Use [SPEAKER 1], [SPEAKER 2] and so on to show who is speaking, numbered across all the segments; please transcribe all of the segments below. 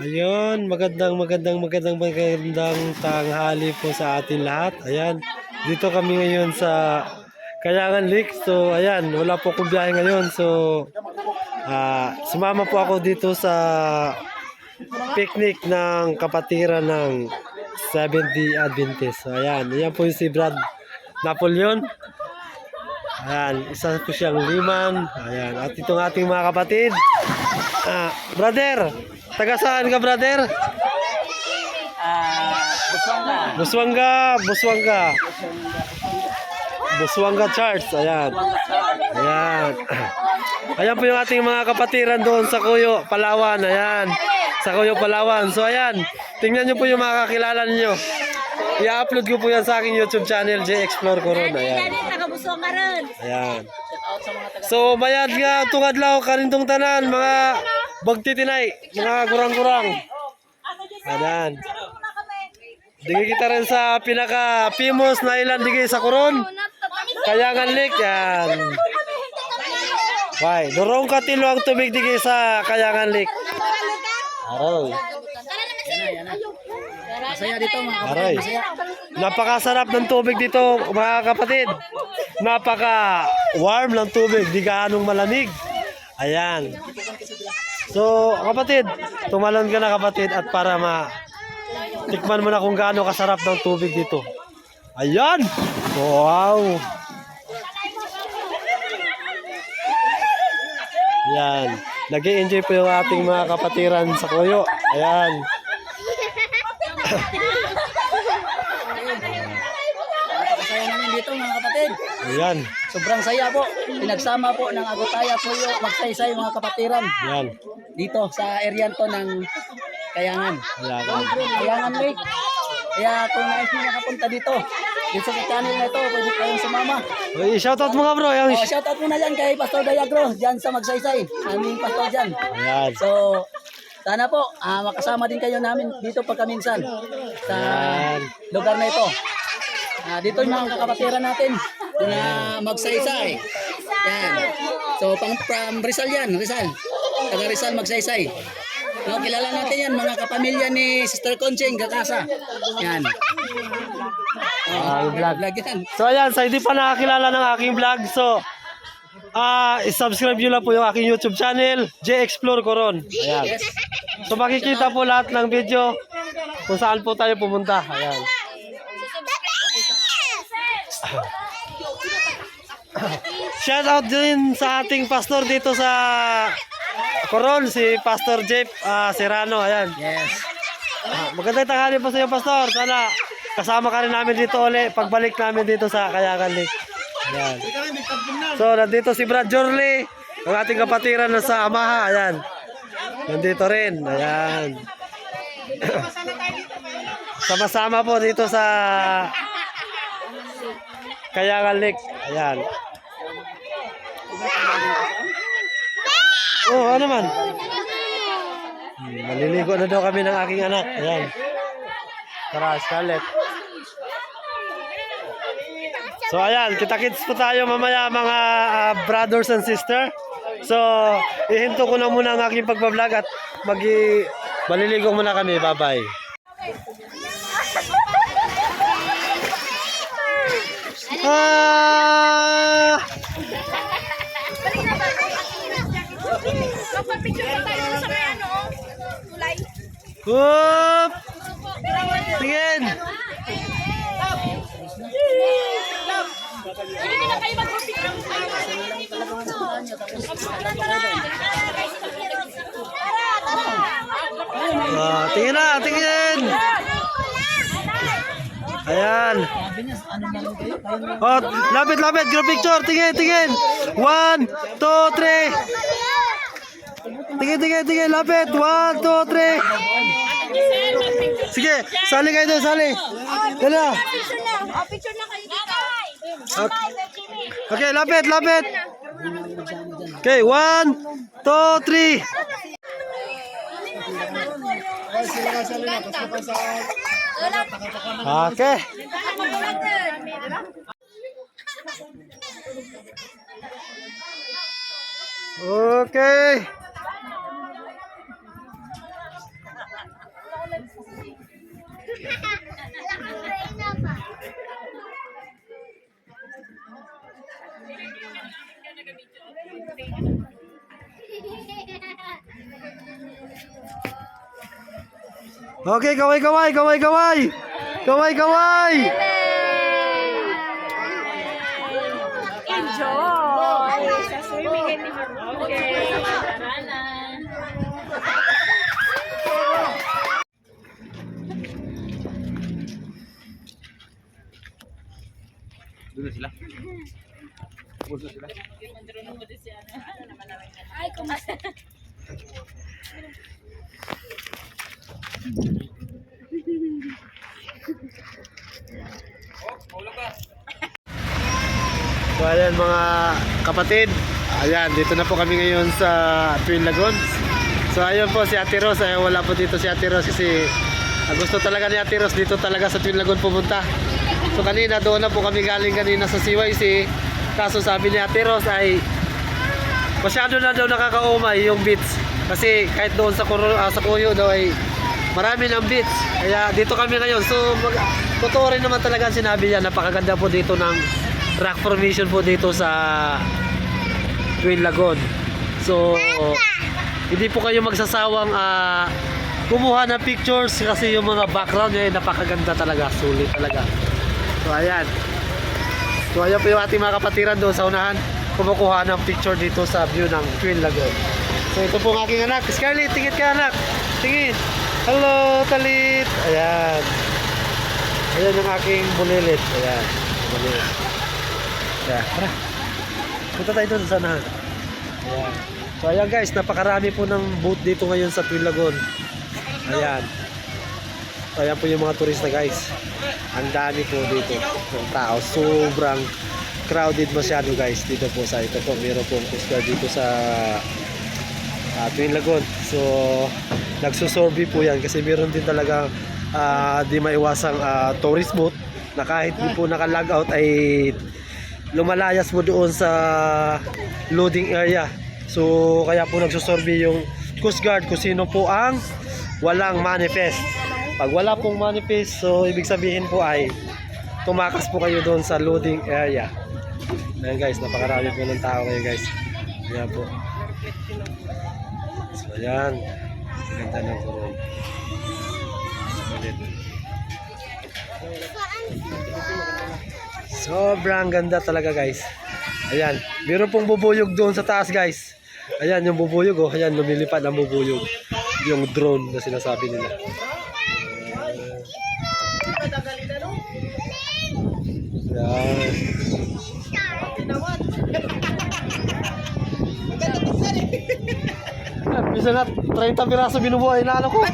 [SPEAKER 1] Ayun, magandang magandang magandang magandang tanghali po sa atin lahat. Ayan, dito kami ngayon sa Kayangan Lake. So, ayan, wala po akong biyahe ngayon. So, ah, sumama po ako dito sa picnic ng kapatiran ng 70 Adventist. So, ayan, ayan po yung si Brad Napoleon. Ayan, isa po siyang liman. Ayan, at itong ating mga kapatid. Ah, brother, taga saan ka, brother?
[SPEAKER 2] Ah, Buswanga.
[SPEAKER 1] Buswanga, Buswanga. Buswanga Charts, ayan. Ayan. Ayan po yung ating mga kapatiran doon sa Kuyo, Palawan, ayan. Sa Kuyo, Palawan. So, ayan. Tingnan nyo po yung mga kakilala ninyo. I-upload ko po yan sa aking YouTube channel, J Explore Coron. Ayan. Ayan. So, mayad nga tungad law kanindong tanan, mga bagtitinay, mga gurang-gurang. Ayan. Digi kita rin sa pinaka famous na ilan digi sa Coron. Kayangan Lake yan. Why? Durong ka tilo ang tubig digi sa Kayangan Lake. Aroy.
[SPEAKER 2] Masaya dito mga
[SPEAKER 1] Aray. Napakasarap ng tubig dito, mga kapatid. Napaka warm ng tubig, di gaanong malamig. Ayan. So, kapatid, tumalon ka na kapatid at para ma tikman mo na kung gaano kasarap ng tubig dito. Ayan! Wow! Ayan. nag enjoy po yung ating mga kapatiran sa Kuyo. Ayan.
[SPEAKER 2] Napakasaya namin dito mga kapatid.
[SPEAKER 1] Ayan.
[SPEAKER 2] Sobrang saya po. Pinagsama po ng Agutaya Puyo, magsaysay mga kapatiran.
[SPEAKER 1] Ayan.
[SPEAKER 2] Dito sa area to ng Kayangan.
[SPEAKER 1] Ayan.
[SPEAKER 2] Kayangan Lake. Kaya kung nais nyo nakapunta dito, dito sa channel na ito, pwede kayong sumama.
[SPEAKER 1] Uy, shoutout mo nga bro. Yung...
[SPEAKER 2] Oh, shoutout muna dyan kay Pastor Dayagro, dyan sa magsaysay. Aming pastor dyan.
[SPEAKER 1] Ayan.
[SPEAKER 2] So, sana po ah, makasama din kayo namin dito pagkaminsan sa
[SPEAKER 1] Yan.
[SPEAKER 2] lugar na ito. Ah, dito yung mga kakapatiran natin na magsaysay. Yan. So, pang from Rizal yan, Rizal. Taga Rizal magsaysay. No, kilala natin yan, mga kapamilya ni Sister Conching, Gakasa. Yan.
[SPEAKER 1] Yung vlog.
[SPEAKER 2] Vlog yan.
[SPEAKER 1] So ayan, sa hindi pa nakakilala ng aking vlog, so ah i-subscribe nyo lang po yung aking YouTube channel, J Explore Coron. Ayan.
[SPEAKER 2] Yes.
[SPEAKER 1] So makikita po lahat ng video kung saan po tayo pumunta. Ayan. Shout out din sa ating pastor dito sa Coron, si Pastor Jeff ah, Serrano. Ayan.
[SPEAKER 2] Yes.
[SPEAKER 1] Ah, magandang tanghali po sa iyo, Pastor. Sana kasama ka rin namin dito uli pagbalik namin dito sa Kayakan Lake. Ayan. So, nandito si Brad Jorley, ang ating kapatiran na sa Amaha. Ayan. Nandito rin. Ayan. Sama-sama po dito sa Kayakan Lake. Ayan. Oh, ano man? Hmm, Maliligo na daw kami ng aking anak. Ayan. Tara, Scarlett. So ayan, kita-kits po tayo mamaya mga ah, brothers and sister. So, ihinto ko na muna ang aking pagbablog at magi maliligo muna kami. Bye-bye. Ah!
[SPEAKER 3] Magpapicture na tayo sa may ano, tulay.
[SPEAKER 1] Whoop! Tingin! Ah, tingin na, tingin! Ayan. Oh, lapit, lapit. Group picture. Tingin, tingin. One, two, three. Tingin, tingin, tingin. Lapit. One, two, three. Sige, sali kayo doon, sali. Na.
[SPEAKER 3] Oh, picture na kayo dito.
[SPEAKER 1] Okay, lapit, lapit. Okay, one, two, three. Okay. Okay. Okay, kaway, kaway, kaway, kaway! Kaway, kaway!
[SPEAKER 3] Enjoy! Sa swimming. Okay. Tara na. Ay, kumasa.
[SPEAKER 1] So ayan mga kapatid, ayan dito na po kami ngayon sa Twin Lagoons. So ayun po si Ate Ros, ay wala po dito si Ate Ros kasi ah, gusto talaga ni Ate Ros dito talaga sa Twin Lagoon pumunta. So kanina doon na po kami galing kanina sa CYC. Kaso sabi ni Ate Ros ay masyado na daw nakakaumay yung beach. Kasi kahit doon sa, Kuro, ah, sa Kuyo daw ay marami ng beach. Kaya dito kami ngayon. So mag, totoo rin naman talaga sinabi niya. Napakaganda po dito ng rock formation po dito sa Twin Lagoon. So hindi po kayo magsasawang ah, kumuha ng pictures kasi yung mga background niya ay napakaganda talaga. Sulit talaga. So ayan. So ayan po yung ating mga kapatiran doon sa unahan kumukuha ng picture dito sa view ng Twin Lagoon. So ito po ang aking anak. Scarlett, tingit ka anak. Tingin. Hello, Talit. Ayan. Ayan yung aking bulilit. Ayan. Bulilit. Ayan. Tara. Punta tayo doon sa unahan. Ayan. So ayan guys, napakarami po ng boat dito ngayon sa Twin Lagoon. Ayan. So ayan po yung mga turista guys. Ang dami po dito ng tao. Sobrang crowded masyado guys dito po sa ito po. Meron po Coast dito sa uh, Twin Lagoon. So nagsusurvey po yan kasi meron din talaga ah, di maiwasang ah, tourist boat na kahit di po naka-log out ay lumalayas mo doon sa loading area. So kaya po nagsusurvey yung Coast Guard kung sino po ang walang manifest. Pag wala pong manifest, so ibig sabihin po ay tumakas po kayo doon sa loading area. Ayan guys, napakarami po ng tao kayo guys. Ayan po. So ayan. Ganda ng turon. Sulit. Sobrang ganda talaga guys. Ayan. Meron pong bubuyog doon sa taas guys. Ayan yung bubuyog oh. Ayan lumilipad ang bubuyog. Yung drone na sinasabi nila. Ayan. Bisa na 30 piraso binubuhay na ano ko.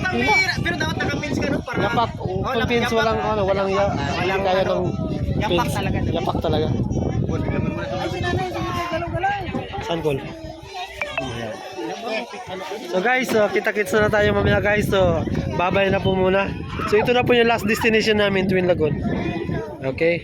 [SPEAKER 4] Pero dapat no para
[SPEAKER 1] Yapak,
[SPEAKER 4] Oh,
[SPEAKER 1] pag
[SPEAKER 4] yapak,
[SPEAKER 1] walang ano, walang ya, walang kaya ng
[SPEAKER 4] Yapak talaga.
[SPEAKER 1] Yapak talaga. Saan call? So guys, so kita-kits na tayo mamaya guys. So babay na po muna. So ito na po yung last destination namin, Twin Lagoon. Okay?